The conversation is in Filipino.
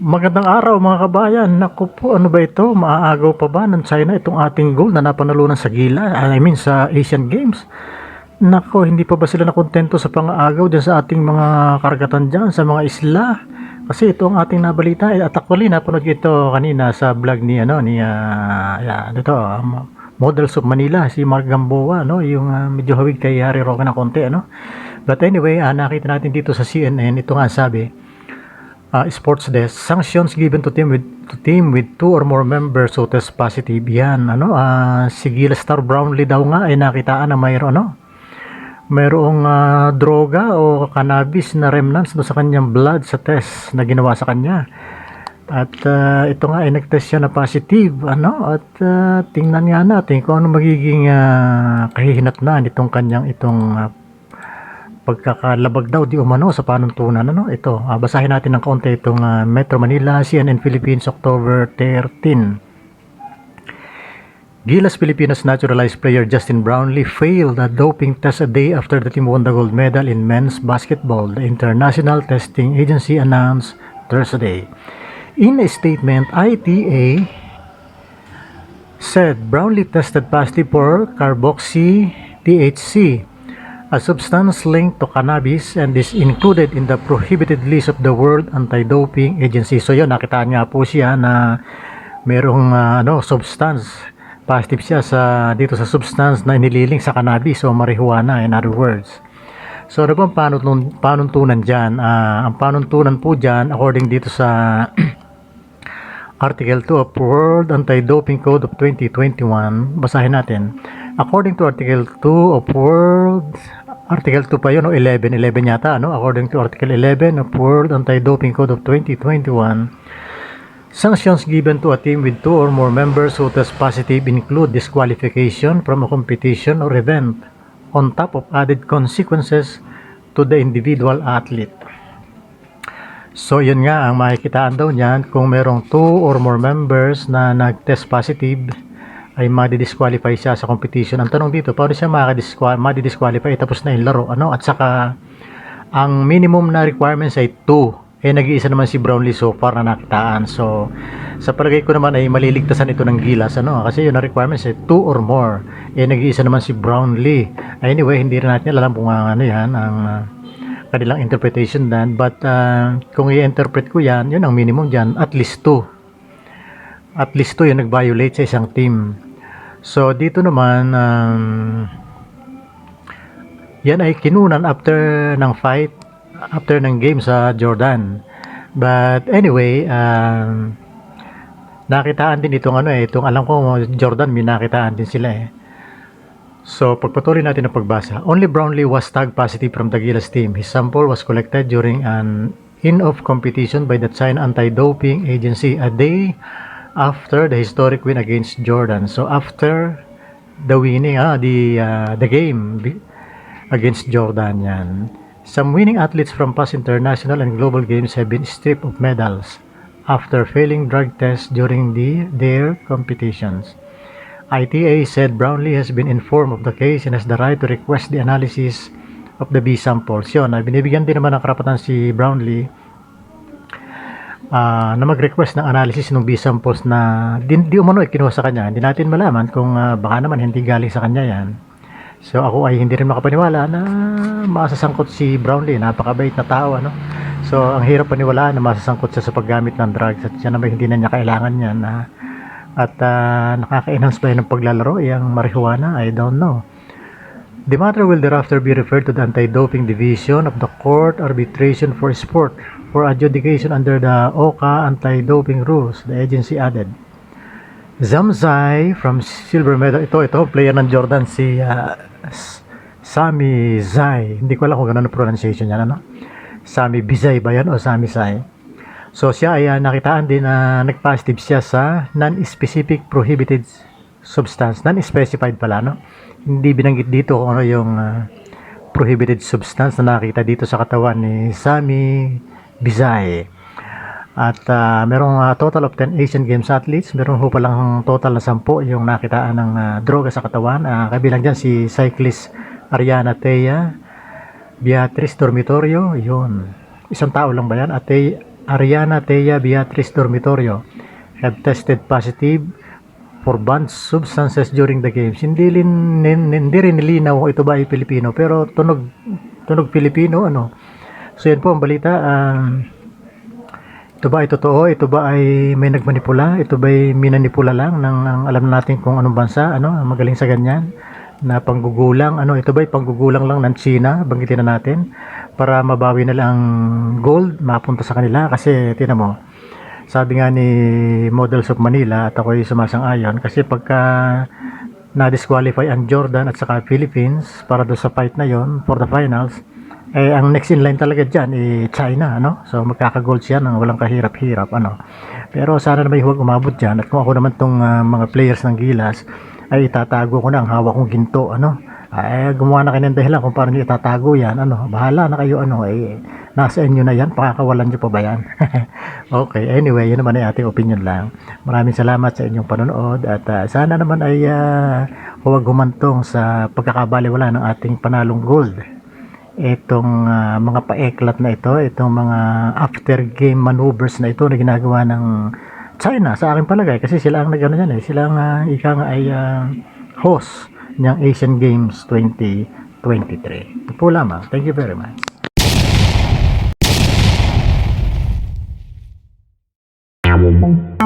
Magandang araw mga kabayan. Naku po, ano ba ito? Maaagaw pa ba ng China itong ating gold na napanalunan sa gila? I mean sa Asian Games. Nako, hindi pa ba sila nakontento sa pangaagaw dyan sa ating mga karagatan dyan, sa mga isla? Kasi ito ang ating nabalita. Eh, At actually, napanood ko ito kanina sa vlog ni, ano, ni, ah, yeah, ito, um, Models of Manila, si Mark Gamboa, no? yung ah, medyo hawig kay Harry Roque na konti. Ano? But anyway, ah, nakita natin dito sa CNN, ito nga sabi, uh, sports desk. Sanctions given to team with to team with two or more members who test positive yan. Ano ah si Gila Star Brownlee daw nga ay nakitaan na mayroon ano? Mayroong ah, droga o cannabis na remnants doon sa kanyang blood sa test na ginawa sa kanya. At ah, ito nga ay nag-test siya na positive ano? At ah, tingnan nga natin kung ano magiging uh, kahihinatnan itong kanyang itong ah, pagkakalabag daw di umano sa panuntunan ano? Ito ah, basahin natin ng kaunti itong ah, Metro Manila CNN Philippines October 13 Gilas Pilipinas naturalized player Justin Brownlee failed a doping test a day after the team won the gold medal in men's basketball. The International Testing Agency announced Thursday. In a statement ITA said Brownlee tested positive for carboxy THC a substance linked to cannabis and is included in the prohibited list of the World Anti-Doping Agency. So yun, nakitaan nga po siya na merong ah, ano, substance positive siya sa dito sa substance na inililing sa cannabis o marijuana in other words. So ano bang panuntunan, panuntunan dyan? Ah, ang panuntunan po dyan, according dito sa Article 2 of World Anti-Doping Code of 2021, basahin natin. According to Article 2 of World Article 2 pa yun, o 11, 11 yata, no? According to Article 11 of World Anti-Doping Code of 2021, sanctions given to a team with two or more members who test positive include disqualification from a competition or event, on top of added consequences to the individual athlete. So yun nga ang makikitaan daw niyan kung merong two or more members na nag-test positive ay madi-disqualify siya sa competition. Ang tanong dito, paano siya madi-disqualify tapos na yung laro? Ano? At saka ang minimum na requirements ay 2. Eh nag-iisa naman si Brownlee so far na nakitaan. So sa palagay ko naman ay maliligtasan ito ng gilas ano kasi yun ang requirements ay 2 or more. Eh nag-iisa naman si Brownlee. Anyway, hindi rin natin alam kung ano yan ang ah, kanilang interpretation dan but ah, kung i-interpret ko yan yun ang minimum dyan at least 2 at least 2 yung nag-violate sa isang team so dito naman um, yan ay kinunan after ng fight after ng game sa Jordan but anyway um, nakitaan din itong ano eh itong alam ko Jordan may nakitaan din sila eh So, pagpatuloy natin ang pagbasa. Only Brownlee was tagged positive from the Gilas team. His sample was collected during an in-off competition by the China Anti-Doping Agency a day after the historic win against Jordan. So, after the winning, ah, the, uh, the game against Jordan yan. Some winning athletes from past international and global games have been stripped of medals after failing drug tests during the, their competitions. ITA said Brownlee has been informed of the case and has the right to request the analysis of the B samples. Yun, ah, binibigyan din naman ng karapatan si Brownlee ah, na mag-request ng analysis ng B samples na di, di umano ay kinuha sa kanya. Hindi natin malaman kung ah, baka naman hindi galing sa kanya yan. So ako ay hindi rin makapaniwala na masasangkot si Brownlee. Napakabait na tao. Ano? So ang hirap paniwalaan na masasangkot siya sa paggamit ng drugs at siya naman hindi na niya kailangan yan. na at uh, nakaka-enhance ba yun ng paglalaro? Yung marijuana? I don't know. The matter will thereafter be referred to the Anti-Doping Division of the Court Arbitration for Sport for adjudication under the OCA anti-doping rules, the agency added. Zamzai from silver medal. Ito, ito, player ng Jordan, si uh, Sami Zai. Hindi ko alam kung gano'n pronunciation niya, ano? Sami Bizay ba yan o Sami Zai? So siya ay uh, nakitaan din na nag-positive siya sa non-specific prohibited substance. Non-specified pala, no? Hindi binanggit dito kung ano yung uh, prohibited substance na nakita dito sa katawan ni Sami Bizay. At uh, merong uh, total of 10 Asian Games athletes. Meron ho palang total na 10 yung nakitaan ng uh, droga sa katawan. Uh, kabilang dyan si cyclist Ariana Teya, Beatrice Dormitorio, yun. Isang tao lang ba yan? Ate, Ariana Thea Beatriz Dormitorio have tested positive for banned substances during the games. Hindi nin- hindi rin nilinaw ito ba ay Pilipino pero tunog tunog Pilipino ano. So yan po ang balita. Um, ito ba ay totoo? Ito ba ay may nagmanipula? Ito ba ay minanipula lang ng, ng alam natin kung anong bansa? Ano? ang Magaling sa ganyan? Na panggugulang? Ano? Ito ba ay panggugulang lang ng China? Banggitin na natin. Para mabawi na lang gold mapunta sa kanila. Kasi, tinan mo, sabi nga ni Models of Manila at ako'y sumasang-ayon kasi pagka na-disqualify ang Jordan at saka Philippines para doon sa fight na yon for the finals eh ang next in line talaga dyan eh China ano? So magkaka-gold siya nang walang kahirap-hirap ano? Pero sana naman huwag umabot dyan. At kung ako naman tong ah, mga players ng Gilas ay itatago ko na ang hawak kong ginto ano? Ay gumawa na kayo ng dahilan kung paano nyo itatago yan ano? Bahala na kayo ano? Eh nasa inyo na yan. Pakakawalan nyo pa ba yan? Okay. Anyway yun naman ay ating opinion lang. Maraming salamat sa inyong panonood. At ah, sana naman ay ah, huwag humantong sa pagkakabaliwala ng ating panalong gold itong ah, mga paeklat na ito, itong mga after game maneuvers na ito na ginagawa ng China sa akin palagay kasi sila ang nagano yan eh, sila ang ah, ika nga ay ah, host ng Asian Games 2023. Ito po lamang. Thank you very much. Thank